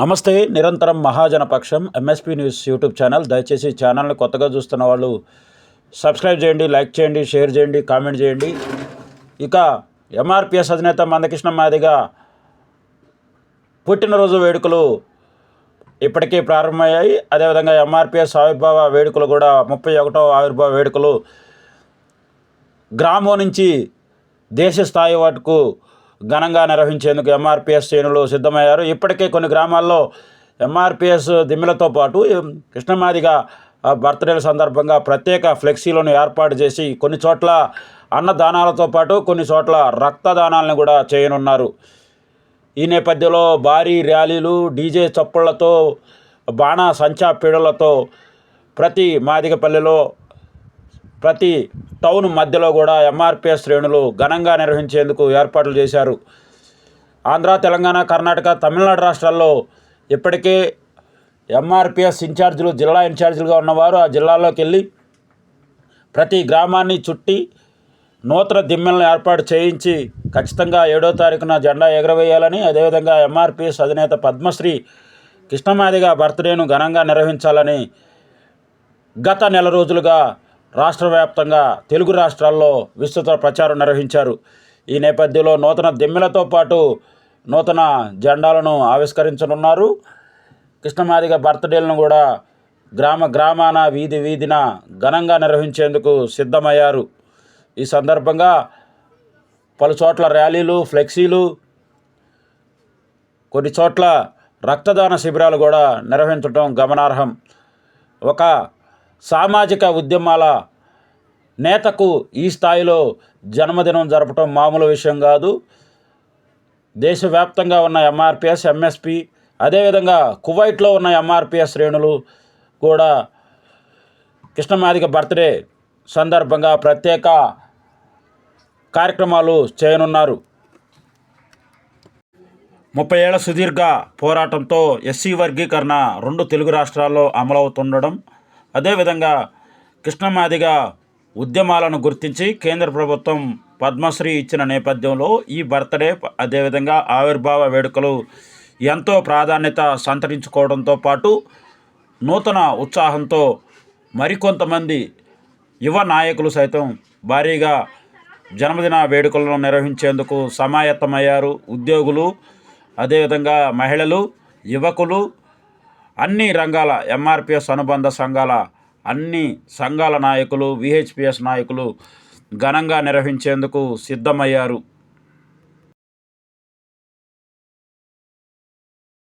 నమస్తే నిరంతరం మహాజనపక్షం ఎంఎస్పీ న్యూస్ యూట్యూబ్ ఛానల్. దయచేసి ఛానల్ని కొత్తగా చూస్తున్న వాళ్ళు సబ్స్క్రైబ్ చేయండి లైక్ చేయండి షేర్ చేయండి కామెంట్ చేయండి. ఇక ఎంఆర్పిఎస్ అధినేత మందకృష్ణ మాదిగా పుట్టినరోజు వేడుకలు ఇప్పటికే ప్రారంభమయ్యాయి. అదేవిధంగా ఎంఆర్పిఎస్ ఆవిర్భావ వేడుకలు కూడా ముప్పై ఒకటో ఆవిర్భావ వేడుకలు గ్రామం నుంచి దేశ స్థాయి వాటికు ఘనంగా నిర్వహించేందుకు ఎంఆర్పిఎస్ శ్రేణులు సిద్ధమయ్యారు. ఇప్పటికే కొన్ని గ్రామాల్లో ఎంఆర్పిఎస్ దిమ్మెలతో పాటు కృష్ణమాదిగా బర్త్డేల సందర్భంగా ప్రత్యేక ఫ్లెక్సీలను ఏర్పాటు చేసి కొన్ని చోట్ల అన్నదానాలతో పాటు కొన్ని చోట్ల రక్తదానాలను కూడా చేయనున్నారు. ఈ నేపథ్యంలో భారీ ర్యాలీలు డీజే చప్పుళ్ళతో బాణ సంచా పీడలతో ప్రతి మాదిగపల్లెలో ప్రతి టౌన్ మధ్యలో కూడా ఎంఆర్పిఎస్ శ్రేణులు ఘనంగా నిర్వహించేందుకు ఏర్పాట్లు చేశారు. ఆంధ్ర తెలంగాణ కర్ణాటక తమిళనాడు రాష్ట్రాల్లో ఇప్పటికే ఎంఆర్పిఎస్ ఇన్ఛార్జీలు జిల్లా ఇన్ఛార్జీలుగా ఉన్నవారు ఆ జిల్లాలోకి వెళ్ళి ప్రతి గ్రామాన్ని చుట్టి నూతన దిమ్మెలను ఏర్పాటు చేయించి ఖచ్చితంగా ఏడో తారీఖున జెండా ఎగరవేయాలని అదేవిధంగా ఎంఆర్పిఎస్ అధినేత పద్మశ్రీ కృష్ణమాదిగా బర్త్డేను ఘనంగా నిర్వహించాలని గత నెల రోజులుగా రాష్ట్ర వ్యాప్తంగా తెలుగు రాష్ట్రాల్లో విస్తృత ప్రచారం నిర్వహించారు. ఈ నేపథ్యంలో నూతన దిమ్మెలతో పాటు నూతన జెండాలను ఆవిష్కరించనున్నారు. కృష్ణమాదిగ బర్త్డేలను కూడా గ్రామ గ్రామాన వీధి వీధిన ఘనంగా నిర్వహించేందుకు సిద్ధమయ్యారు. ఈ సందర్భంగా పలు చోట్ల ర్యాలీలు ఫ్లెక్సీలు కొన్ని చోట్ల రక్తదాన శిబిరాలు కూడా నిర్వహించడం గమనార్హం. ఒక సామాజిక ఉద్యమాల నేతకు ఈ స్థాయిలో జన్మదినం జరపడం మామూలు విషయం కాదు. దేశవ్యాప్తంగా ఉన్న ఎంఆర్పిఎస్ ఎంఎస్పి అదేవిధంగా కువైట్లో ఉన్న ఎంఆర్పిఎస్ శ్రేణులు కూడా కృష్ణమాదిక బర్త్డే సందర్భంగా ప్రత్యేక కార్యక్రమాలు చేయనున్నారు. ముప్పై ఏళ్ళ సుదీర్ఘ పోరాటంతో ఎస్సీ వర్గీకరణ రెండు తెలుగు రాష్ట్రాల్లో అమలవుతుండడం అదేవిధంగా కృష్ణమాదిగా ఉద్యమాలను గుర్తించి కేంద్ర ప్రభుత్వం పద్మశ్రీ ఇచ్చిన నేపథ్యంలో ఈ బర్త్డే అదేవిధంగా ఆవిర్భావ వేడుకలు ఎంతో ప్రాధాన్యత సంతరించుకోవడంతో పాటు నూతన ఉత్సాహంతో మరికొంతమంది యువ నాయకులు సైతం భారీగా జన్మదిన వేడుకలను నిర్వహించేందుకు సమాయత్తమయ్యారు. ఉద్యోగులు అదేవిధంగా మహిళలు యువకులు అన్ని రంగాల ఎంఆర్పిఎస్ అనుబంధ సంఘాల అన్ని సంఘాల నాయకులు విహెచ్పిఎస్ నాయకులు ఘనంగా నిర్వహించేందుకు సిద్ధమయ్యారు.